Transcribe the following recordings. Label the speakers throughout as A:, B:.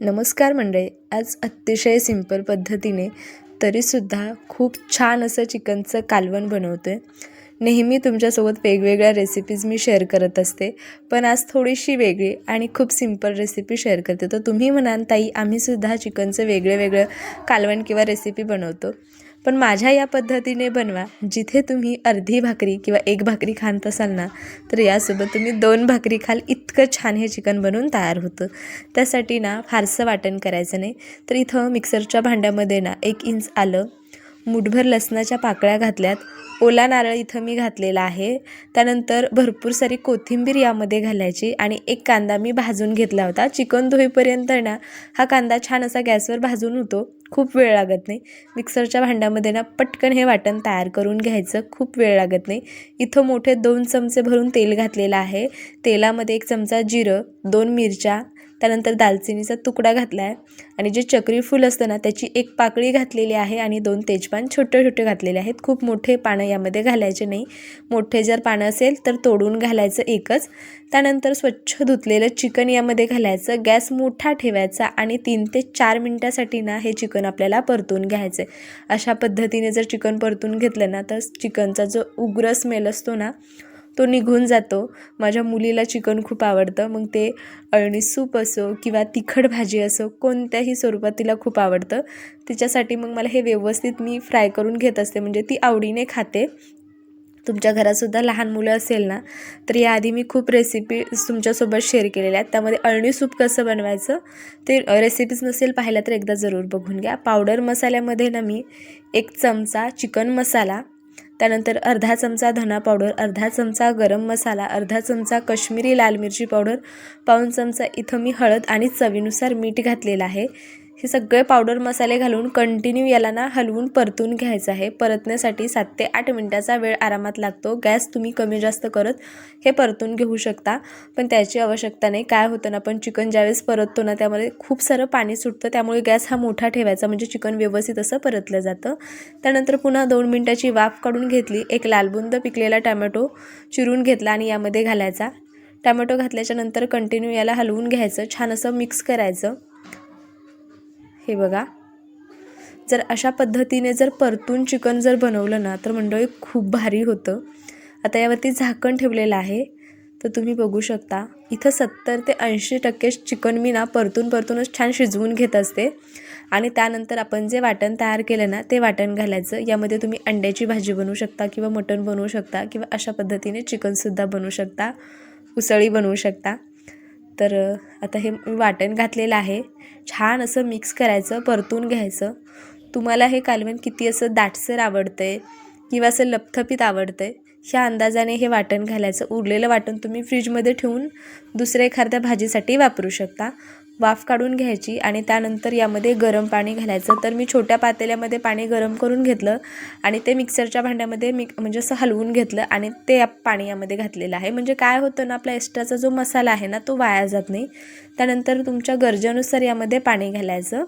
A: नमस्कार मंडळी आज अतिशय सिंपल पद्धतीने तरीसुद्धा खूप छान असं चिकनचं कालवण बनवतो आहे नेहमी तुमच्यासोबत वेगवेगळ्या रेसिपीज मी शेअर करत असते पण आज थोडीशी वेगळी आणि खूप सिंपल रेसिपी शेअर करते. तर तुम्ही म्हणाल ताई आम्हीसुद्धा चिकनचं वेगळं वेगळं कालवण किंवा रेसिपी बनवतो. पण माझ्या या पद्धतीने बनवा. जिथे तुम्ही अर्धी भाकरी किंवा एक भाकरी खात असाल ना तर यासोबत तुम्ही दोन भाकरी खाल. इतकं छान हे चिकन बनवून तयार होतं. त्यासाठी ना फारसं वाटण करायचं नाही. तर इथं मिक्सरच्या भांड्यामध्ये ना एक इंच आलं मुठभर लसणाच्या पाकळ्या घातल्यात. ओला नारळ इथं मी घातलेला आहे. त्यानंतर भरपूर सारी कोथिंबीर यामध्ये घालायची आणि एक कांदा मी भाजून घेतला होता. चिकन धुईपर्यंत ना हा कांदा छान असा गॅसवर भाजून होतो. खूप वेळ लागत नाही. मिक्सरच्या भांड्यामध्ये ना पटकन हे वाटण तयार करून घ्यायचं. खूप वेळ लागत नाही. इथं मोठे दोन चमचे भरून तेल घातलेलं आहे. तेलामध्ये एक चमचा जिरं दोन मिरच्या त्यानंतर दालचिनीचा तुकडा घातला आहे आणि जे चक्री फूल असतं ना त्याची एक पाकळी घातलेली आहे आणि दोन तेजपान छोटे छोटे घातलेले आहेत. खूप मोठे पानं यामध्ये घालायचे नाही. मोठे जर पानं असेल तर तोडून घालायचं एकच. त्यानंतर स्वच्छ धुतलेलं चिकन यामध्ये घालायचं. गॅस मोठा ठेवायचा आणि तीन ते चार मिनटासाठी ना हे चिकन आपल्याला परतून घ्यायचं आहे अशा पद्धतीने जर चिकन परतून घेतलं ना तर चिकनचा जो उग्र स्मेल असतो ना तो निघून जातो. माझ्या मुलीला चिकन खूप आवडतं. मग ते अळणी सूप असो किंवा तिखट भाजी असो कोणत्याही स्वरूपात तिला खूप आवडतं. तिच्यासाठी मग मला हे व्यवस्थित मी फ्राय करून घेत असते. म्हणजे ती आवडीने खाते. तुमच्या घरातसुद्धा लहान मुलं असेल ना तर याआधी मी खूप रेसिपी तुमच्यासोबत शेअर केलेल्या आहेत. त्यामध्ये अळणी सूप कसं बनवायचं ते रेसिपीज नसेल पाहिल्या तर एकदा जरूर बघून घ्या. पावडर मसाल्यामध्ये ना मी एक चमचा चिकन मसाला त्यानंतर अर्धा चमचा धना पावडर अर्धा चमचा गरम मसाला अर्धा चमचा कश्मीरी लाल मिरची पावडर पाऊन चमचा इथं मी हळद आणि चवीनुसार मीठ घातलेलं आहे. हे सगळे पावडर मसाले घालून कंटिन्यू याला ना हलवून परतून घ्यायचं आहे. परतण्यासाठी सात ते आठ मिनटाचा वेळ आरामात लागतो. गॅस तुम्ही कमी जास्त करत हे परतून घेऊ शकता. पण त्याची आवश्यकता नाही. काय होतं ना पण चिकन ज्यावेळेस परततो ना त्यामध्ये खूप सारं पाणी सुटतं. त्यामुळे गॅस हा मोठा ठेवायचा. म्हणजे चिकन व्यवस्थित असं परतलं जातं. त्यानंतर पुन्हा दोन मिनटाची वाफ काढून घेतली. एक लालबुंद पिकलेला टॅमॅटो चिरून घेतला आणि यामध्ये घालायचा. टॅमॅटो घातल्याच्या नंतर कंटिन्यू याला हलवून घ्यायचं. छान असं मिक्स करायचं. हे बघा. जर अशा पद्धतीने जर परतून चिकन जर बनवलं ना तर मंडळी खूप भारी होतं. आता यावरती झाकण ठेवलेलं आहे. तर तुम्ही बघू शकता इथं सत्तर ते ऐंशी टक्के चिकन मी ना परतून परतूनच छान शिजवून घेत असते. आणि त्यानंतर आपण जे वाटण तयार केलं ना ते वाटण घालायचं. यामध्ये तुम्ही अंड्याची भाजी बनवू शकता किंवा मटण बनवू शकता किंवा अशा पद्धतीने चिकनसुद्धा बनवू शकता उसळी बनवू शकता. तर आता हे मी वाटण घातलेलं आहे. छान असं मिक्स करायचं परतून घ्यायचं. तुम्हाला हे कालवण किती असं दाटसर आवडतं आहे किंवा असं लपथपीत आवडतं आहे ह्या अंदाजाने हे वाटण घालायचं. उरलेलं वाटण तुम्ही फ्रीजमध्ये ठेवून दुसऱ्या एखाद्या भाजीसाठी वापरू शकता. वाफ काढून घ्यायची आणि त्यानंतर यामध्ये गरम पाणी घालायचं. तर मी छोट्या पातेल्यामध्ये पाणी गरम करून घेतलं आणि ते मिक्सरच्या भांड्यामध्ये मिक म्हणजे असं हलवून घेतलं आणि ते पाणी यामध्ये घातलेलं आहे. म्हणजे काय होतं ना आपला एक्स्ट्राचा जो मसाला आहे ना तो वाया जात नाही. त्यानंतर तुमच्या गरजेनुसार यामध्ये पाणी घालायचं.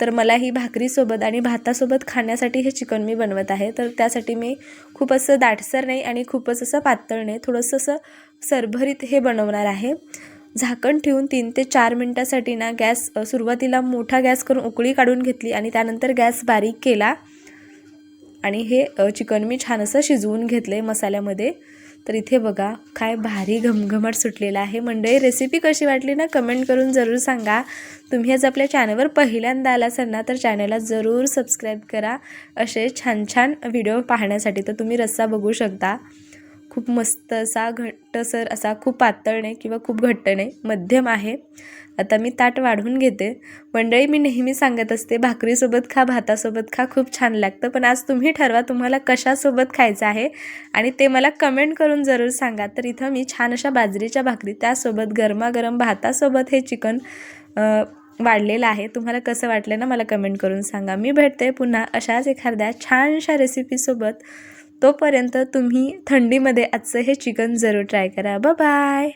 A: तर मला ही भाकरीसोबत आणि भातासोबत खाण्यासाठी हे चिकन मी बनवत आहे. तर त्यासाठी मी खूप असं दाटसर नाही आणि खूपच असं पातळ नाही. थोडंसं असं सरभरीत हे बनवणार आहे. झाकण ठेवून तीन ते चार मिनटासाठी ना गॅस सुरुवातीला मोठा गॅस करून उकळी काढून घेतली आणि त्यानंतर गॅस बारीक केला. आणि हे चिकन मी छान असं शिजवून घेतलं आहे मसाल्यामध्ये. तर इथे बघा काय भारी घमघमाट सुटलेला आहे. मंडळी रेसिपी कशी वाटली ना कमेंट करून जरूर सांगा. तुम्ही आज आपल्या चॅनलवर पहिल्यांदा आला असाल ना तर चॅनलला जरूर सबस्क्राईब करा. असे छान छान व्हिडिओ पाहण्यासाठी तर तुम्ही रस्सा बघू शकता. खूप मस्त असा घट्टसर असा खूप पातळ नाही किंवा खूप घट्ट नाही मध्यम आहे. आता मी ताट वाढवून घेते. मंडळी मी नेहमी सांगत असते भाकरीसोबत खा भातासोबत खा खूप छान लागतं. पण आज तुम्ही ठरवा तुम्हाला कशासोबत खायचं आहे आणि ते मला कमेंट करून जरूर सांगा. तर इथं मी छान अशा बाजरीच्या भाकरी त्यासोबत गरमागरम भातासोबत हे चिकन वाढलेलं आहे. तुम्हाला कसं वाटलं ना मला कमेंट करून सांगा. मी भेटते पुन्हा अशाच एखाद्या छानशा रेसिपीसोबत तोपर्यंत तुम्ही थंडीमध्ये आजचं हे चिकन जरूर ट्राय करा. बाय